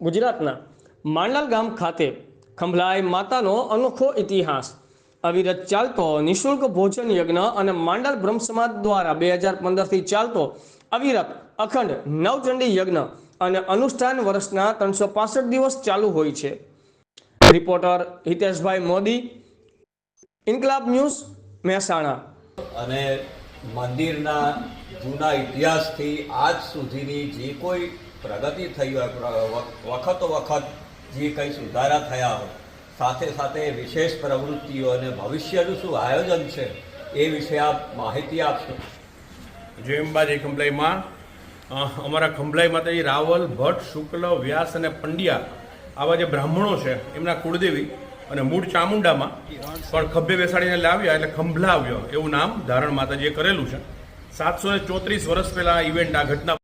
ગુજરાતના માંડલ ગામ ખાતે ખંભલાઈ માતાનો અનોખો ઇતિહાસ. અવિરત ચાલતો નિઃશુલ્ક ભોજન યજ્ઞ અને માંડલ બ્રહ્મ સમાજ દ્વારા બે હજાર પંદરથી ચાલતો અવિરત અખંડ નવચંડી યજ્ઞ અને અનુષ્ઠાન વર્ષના ત્રણસો પાસઠ દિવસ ચાલુ હોય છે. Reporter Hiteshbhai Modi, Inquilab news, Mahesana. અને મંદિરના જૂના ઇતિહાસથી આજ સુધીની જે કોઈ પ્રગતિ થઈ હોય વખતો વખત જે કંઈ સુધારા થયા હોય, સાથે સાથે વિશેષ પ્રવૃત્તિઓ અને ભવિષ્યનું શું આયોજન છે, એ વિશે આપ માહિતી આપશો. જય અંબાજી ખંભલાઈમાં. અમારા ખંભલાઈમાંથી રાવલ, ભટ્ટ, શુક્લ, વ્યાસ અને પંડ્યા, આવા જે બ્રાહ્મણો છે, એમના કુળદેવી અને મૂળ ચામુંડામાં પણ ખભે બેસાડીને લાવ્યા એટલે ખંભલા આવ્યો એવું નામ ધારણ માતાજીએ કરેલું છે. સાતસો ચોત્રીસ વર્ષ પહેલાં આ ઇવેન્ટ આ ઘટના